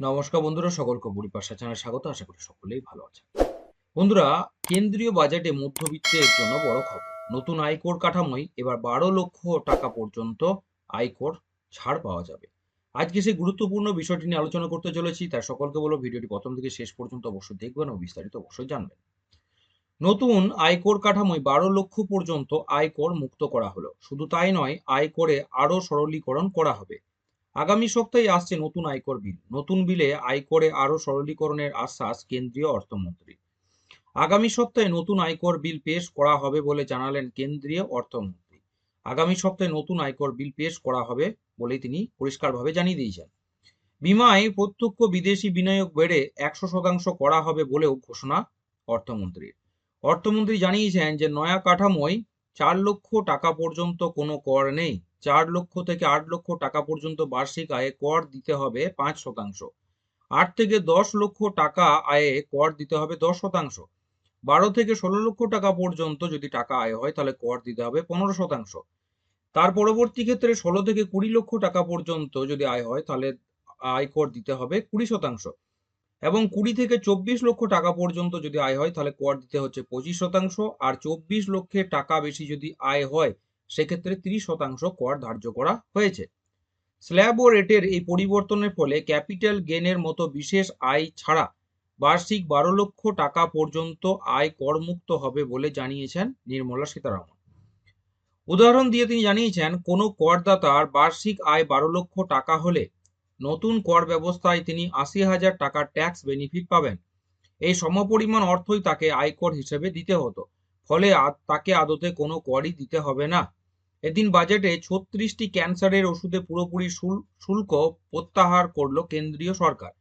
নমস্কার বন্ধুরা, সকলকে বুড়িপাশা চ্যানেলে স্বাগত, আশা করি সকলেই ভালো আছেন। বন্ধুরা, কেন্দ্রীয় বাজেটে মধ্যবিত্তের জন্য বড় খবর। নতুন আয়কর কাঠামোয় এবার বারো লক্ষ টাকা পর্যন্ত আয়কর ছাড় পাওয়া যাবে। আজকে সেই গুরুত্বপূর্ণ বিষয়টি নিয়ে আলোচনা করতে চলেছি, তাই সকলকে বলো ভিডিওটি প্রথম থেকে শেষ পর্যন্ত অবশ্যই দেখবেন ও বিস্তারিত অবশ্যই জানবেন। নতুন আয়কর কাঠামোয় বারো লক্ষ পর্যন্ত আয়কর মুক্ত করা হলো। শুধু তাই নয়, আয়করে আরও সরলীকরণ করা হবে। আগামী সপ্তাহে আসছে নতুন আয়কর বিল। নতুন বিলে আয়করে আরও সরলীকরণের আশ্বাস কেন্দ্রীয় অর্থমন্ত্রী। আগামী সপ্তাহে নতুন আয়কর বিল পেশ করা হবে বলে জানালেন কেন্দ্রীয় অর্থমন্ত্রী। আগামী সপ্তাহে নতুন আয়কর বিল পেশ করা হবে বলে তিনি পরিষ্কারভাবে জানিয়ে দিয়েছেন। বিমায় প্রত্যক্ষ বিদেশি বিনিয়োগ বেড়ে একশো শতাংশ করা হবে বলেও ঘোষণা অর্থমন্ত্রীর। অর্থমন্ত্রী জানিয়েছেন যে, নয়া কাঠামোয় চার লক্ষ টাকা পর্যন্ত কোনো কর নেই। চার লক্ষ থেকে আট লক্ষ টাকা পর্যন্ত বার্ষিক আয়ে কর দিতে হবে পাঁচ শতাংশ। আট থেকে দশ লক্ষ টাকা আয়ে কর দিতে হবে দশ শতাংশ। বারো থেকে ষোলো লক্ষ টাকা পর্যন্ত যদি টাকা আয় হয়, তাহলে কর দিতে হবে পনেরো শতাংশ। তার পরবর্তী ক্ষেত্রে ষোলো থেকে কুড়ি লক্ষ টাকা পর্যন্ত যদি আয় হয়, তাহলে আয়কর দিতে হবে কুড়ি শতাংশ। এবং কুড়ি থেকে চব্বিশ লক্ষ টাকা পর্যন্ত যদি আয় হয়, তাহলে কর দিতে হচ্ছে পঁচিশ শতাংশ। আর চব্বিশ লক্ষের টাকা বেশি যদি আয় হয় সেক্ষেত্রে তিরিশ শতাংশ কর ধার্য করা হয়েছে। স্ল্যাব ও রেটের এই পরিবর্তনের ফলে ক্যাপিটাল গেনের মতো বিশেষ আয় ছাড়া বার্ষিক বারো লক্ষ টাকা পর্যন্ত আয় করমুক্ত হবে বলে জানিয়েছেন নির্মলা সীতারামন। উদাহরণ দিয়ে তিনি জানিয়েছেন, কোনো করদাতার বার্ষিক আয় বারো লক্ষ টাকা হলে নতুন কর ব্যবস্থায় তিনি আশি হাজার টাকার ট্যাক্স বেনিফিট পাবেন। এই সমপরিমাণ অর্থই তাকে আয়কর হিসেবে দিতে হতো, ফলে তাকে আদতে কোনো করই দিতে হবে না। এদিন বাজেটে ছত্রিশটি ক্যান্সারের ওষুধে পুরোপুরি শুল্ক প্রত্যাহার করল কেন্দ্রীয় সরকার।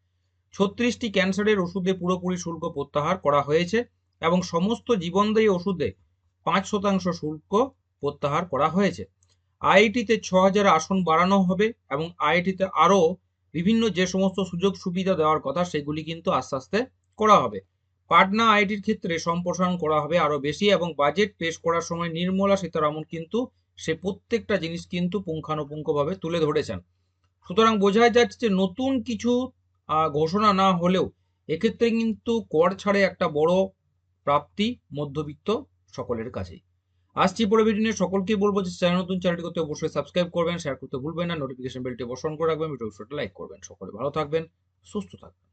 ছত্রিশটি ক্যান্সারের ওষুধে পুরোপুরি শুল্ক প্রত্যাহার করা হয়েছে এবং সমস্ত জীবনদায়ী ওষুধে পাঁচ শতাংশ শুল্ক প্রত্যাহার করা হয়েছে। আইআইটিতে ছ হাজার আসন বাড়ানো হবে এবং আইআইটিতে আরও বিভিন্ন যে সমস্ত সুযোগ সুবিধা দেওয়ার কথা সেগুলি কিন্তু আস্তে আস্তে করা হবে। পাটনা আইআইটির ক্ষেত্রে সম্প্রসারণ করা হবে আরও বেশি এবং বাজেট পেশ করার সময় নির্মলা সীতারামন কিন্তু সে প্রত্যেকটা জিনিস কিন্তু পুঙ্খানুপুঙ্খভাবে তুলে ধরেছেন। সুতরাং বোঝা যাচ্ছে যে নতুন কিছু ঘোষণা না হলেও এক্ষেত্রে কিন্তু কর ছাড়ে একটা বড় প্রাপ্তি মধ্যবিত্ত সকলের কাছেই। আসছি পরে ভিডিও নিয়ে। সকলকে বলব যে চ্যানেল নতুন, চ্যানেলটি করতে অবশ্যই সাবস্ক্রাইব করবেন শেয়ার করতে ভুলবেন না নোটিফিকেশন বেলটি বসন করে রাখবেন ভিডিও লাইক করবেন। সকলে ভালো থাকবেন, সুস্থ থাকবেন।